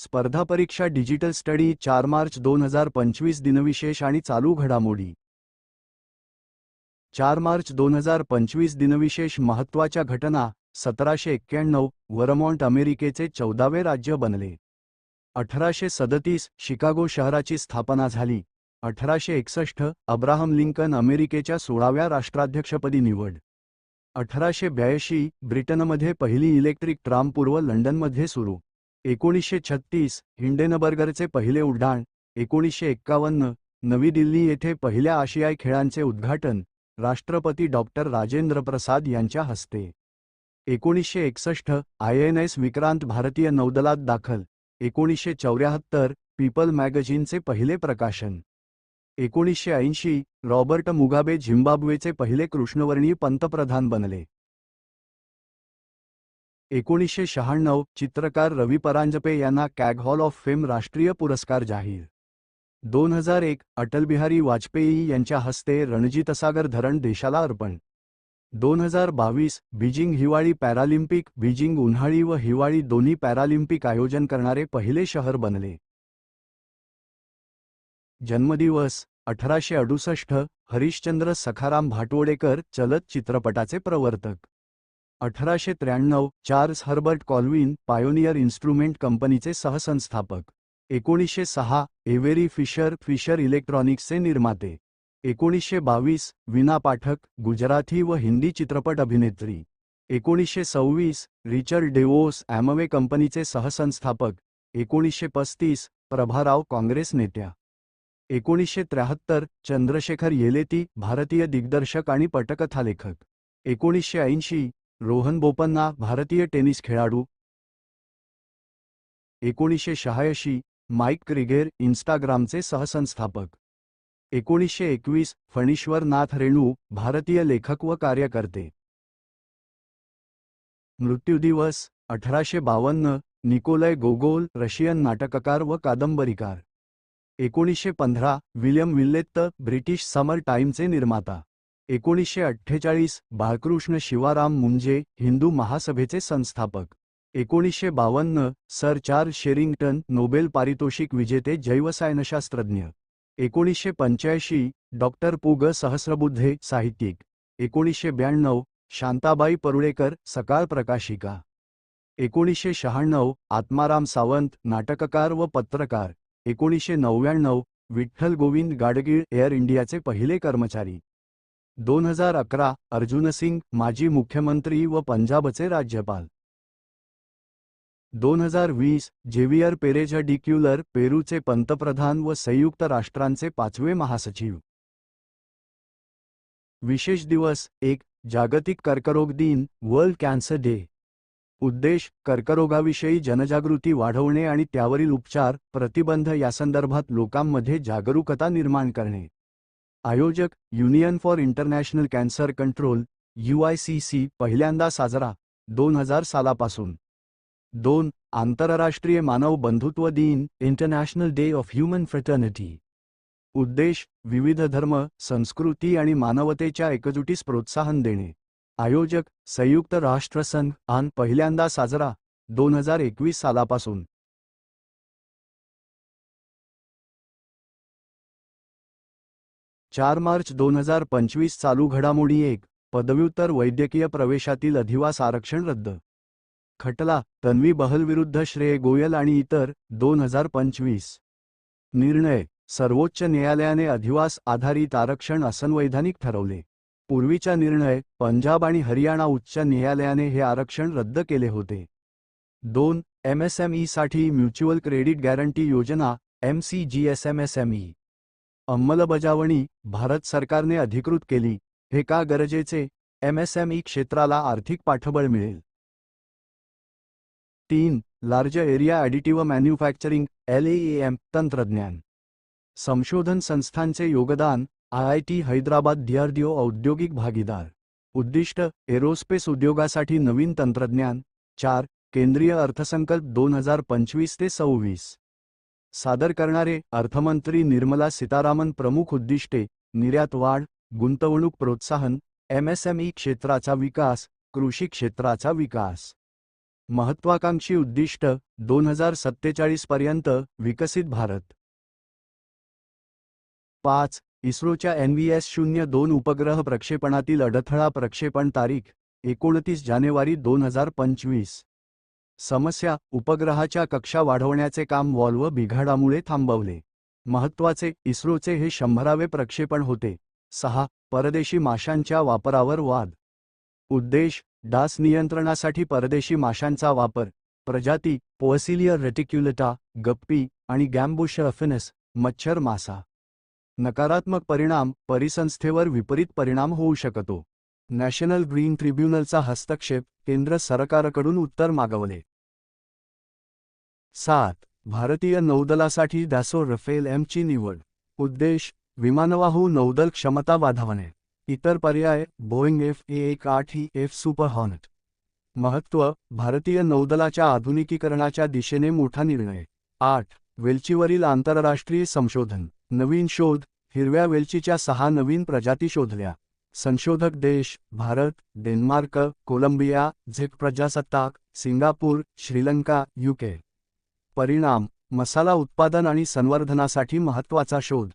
स्पर्धा परीक्षा digital study चार मार्च दोन हजार पंचवीस दिनविशेष आणि चालू घडामोडी. चार मार्च दोन हजार पंचवीस दिनविशेष महत्त्वाच्या घटना सतराशे एक्क्याण्णव वरमॉन्ट अमेरिकेचे चौदावे राज्य बनले. अठराशे सदतीस शिकागो शहराची स्थापना झाली. अठराशे एकसष्ट अब्राहम लिंकन अमेरिकेच्या सोळाव्या राष्ट्राध्यक्षपदी निवड. अठराशे ब्याऐंशी ब्रिटनमध्ये पहिली इलेक्ट्रिक ट्राम पूर्व लंडनमध्ये सुरू. एकोणीसशे छत्तीस हिंडेनबर्गरचे पहिले उड्डाण एकोणीसशे एक्कावन्न नवी दिल्ली येथे पहिल्या आशियाई खेळांचे उद्घाटन राष्ट्रपती डॉक्टर राजेंद्र प्रसाद यांच्या हस्ते. एकोणीसशे एकसष्ट आय एन एस विक्रांत भारतीय नौदलात दाखल एकोणीसशे चौऱ्याहत्तर पीपल मॅगझिनचे पहिले प्रकाशन. एकोणीसशे ऐंशी रॉबर्ट मुगाबे झिम्बाब्वेचे पहिले कृष्णवर्णीय पंतप्रधान बनले. एकोणीसशे शहाण्णव चित्रकार रवी परांजपे यांना कॅग हॉल ऑफ फेम राष्ट्रीय पुरस्कार जाहीर. दोन हजार एक अटल बिहारी वाजपेयी यांच्या हस्ते रणजितसागर धरण देशाला अर्पण. दोन हजार बावीस बीजिंग हिवाळी पॅरालिम्पिक बीजिंग उन्हाळी व हिवाळी दोन्ही पॅरालिम्पिक आयोजन करणारे पहिले शहर बनले. जन्मदिवस अठराशे अडुसष्ट हरिश्चंद्र सखाराम भाटवडेकर चलत चित्रपटाचे प्रवर्तक. अठराशे त्र्याण्णव Charles Herbert Colvin pioneer instrument कंपनीचे सहसंस्थापक. एकोणीसशे सहा एवेरी फिशर फिशर इलेक्ट्रॉनिक्सचे निर्माते. एकोणीसशे बावीस विना पाठक गुजराती व हिंदी चित्रपट अभिनेत्री. एकोणीसशे सव्वीस रिचर्ड डेवोस ॲमवे कंपनीचे सहसंस्थापक. एकोणीसशे पस्तीस प्रभाराव काँग्रेस नेत्या. एकोणीसशे त्र्याहत्तर चंद्रशेखर येलेती भारतीय दिग्दर्शक आणि पटकथालेखक एकोणीसशे ऐंशी रोहन बोपन्ना भारतीय टेनिस खेळाडू. एकोणीसशे शहाऐंशी माईक क्रिगेर इन्स्टाग्रामचे सहसंस्थापक. एकोणीसशे एकवीस फणीश्वर नाथ रेणू भारतीय लेखक व कार्यकर्ते. मृत्यूदिवस अठराशे बावन्न निकोलय गोगोल रशियन नाटककार व कादंबरीकार. एकोणीसशे पंधरा विल्यम विल्लेत्त ब्रिटिश समर टाईमचे निर्माता. एकोणीसशे अठ्ठेचाळीस बाळकृष्ण शिवाराम मुंजे हिंदू महासभेचे संस्थापक. एकोणीसशे बावन्न सर चार्ल्स शेरिंग्टन नोबेल पारितोषिक विजेते जैवसायनशास्त्रज्ञ. एकोणीसशे पंच्याऐंशी डॉक्टर पु ग सहस्रबुद्धे साहित्यिक. एकोणीसशे ब्याण्णव शांताबाई परुळेकर सकाळ प्रकाशिका. एकोणीसशे शहाण्णव आत्माराम सावंत नाटककार व पत्रकार. एकोणीसशे नव्याण्णव विठ्ठल गोविंद गाडगीळ एअर इंडियाचे पहिले कर्मचारी. दोन हजार अकरा अर्जुन सिंग माजी मुख्यमंत्री व पंजाबचे राज्यपाल. दोन हजार वीस झेवियर पेरेझ डिक्युलर पेरूचे पंतप्रधान व संयुक्त राष्ट्रांचे पाचवे महासचिव. विशेष दिवस एक जागतिक कर्करोग दिन वर्ल्ड कॅन्सर डे. उद्देश कर्करोगाविषयी जनजागृती वाढवणे आणि त्यावरील उपचार प्रतिबंध यासंदर्भात लोकांमध्ये जागरूकता निर्माण करणे. आयोजक union for international cancer control UICC पहिल्यांदा साजरा दोन हजार सालापासून. दोन आंतरराष्ट्रीय मानव बंधुत्व दिन international day of human fraternity. उद्देश विविध धर्म संस्कृती आणि मानवतेच्या एकजुटीस प्रोत्साहन देणे. आयोजक संयुक्त राष्ट्रसंघ आन पहिल्यांदा साजरा दोन हजार एकवीस सालापासून. चार मार्च दोन हजार पंचवीस चालू घडामोडी एक पदव्युत्तर वैद्यकीय प्रवेशातील अधिवास आरक्षण रद्द. खटला तन्वी बहलविरुद्ध श्रेय गोयल आणि इतर दोन हजार पंचवीस. निर्णय सर्वोच्च न्यायालयाने अधिवास आधारित आरक्षण असंवैधानिक ठरवले. पूर्वीचा निर्णय पंजाब आणि हरियाणा उच्च न्यायालयाने हे आरक्षण रद्द केले होते. दोन एमएसएमईसाठी म्युच्युअल क्रेडिट गॅरंटी योजना एमसीजीएसएमएसएमई अंमलबजावणी भारत सरकारने अधिकृत केली. हे का गरजेचे? एमएसएमई क्षेत्राला आर्थिक पाठबळ मिळेल. तीन. Large area additive manufacturing L तंत्रज्ञान. संशोधन संस्थांचे योगदान I I T Hyderabad DRDO औद्योगिक भागीदार. उद्दिष्ट एरोस्पेस उद्योगासाठी नवीन तंत्रज्ञान. चार. केंद्रीय अर्थसंकल्प दोन हजार पंचवीस ते सव्वीस. सादर करणारे अर्थमंत्री निर्मला सीतारामन प्रमुख उद्दिष्टे निर्यात वाढ गुंतवणूक प्रोत्साहन एमएसएमई क्षेत्राचा विकास कृषी क्षेत्राचा विकास. महत्वाकांक्षी उद्दिष्ट दोन हजार सत्तेचाळीस पर्यंत विकसित भारत. पाच इस्रोच्या एनव्हीएस शून्य दोन उपग्रह प्रक्षेपणातील अडथळा प्रक्षेपण तारीख एकोणतीस जानेवारी दोन हजार पंचवीस. समस्या उपग्रहाच्या कक्षा वाढवण्याचे काम वॉल्व बिघाडामुळे थांबवले. महत्त्वाचे इस्रोचे हे शंभरावे प्रक्षेपण होते. सहा परदेशी माशांच्या वापरावर वाद. उद्देश डास नियंत्रणासाठी परदेशी माशांचा वापर. प्रजाती पोअसिलियर रेटिक्युलेटा गप्पी आणि गॅम्बुश अफिनस मच्छर मासा. नकारात्मक परिणाम परिसंस्थेवर विपरीत परिणाम होऊ शकतो. नॅशनल ग्रीन ट्रिब्युनलचा हस्तक्षेप केंद्र सरकारकडून उत्तर मागवले. सात. भारतीय नौदलासाठी डॅसो रफेल एमची निवड. उद्देश विमानवाहू नौदल क्षमता वाढवणे. इतर पर्याय बोईंग एफ ए एक आठ ही एफ सुपर हॉर्नेट. महत्त्व भारतीय नौदलाच्या आधुनिकीकरणाच्या दिशेने मोठा निर्णय. आठ. वेलचीवरील आंतरराष्ट्रीय संशोधन. नवीन शोध हिरव्या वेलचीच्या सहा नवीन प्रजाती शोधल्या. संशोधक देश भारत डेन्मार्क कोलंबिया झेक प्रजासत्ताक सिंगापूर श्रीलंका युके परिणाम मसाला उत्पादन आणि संवर्धनासाठी महत्त्वाचा शोध.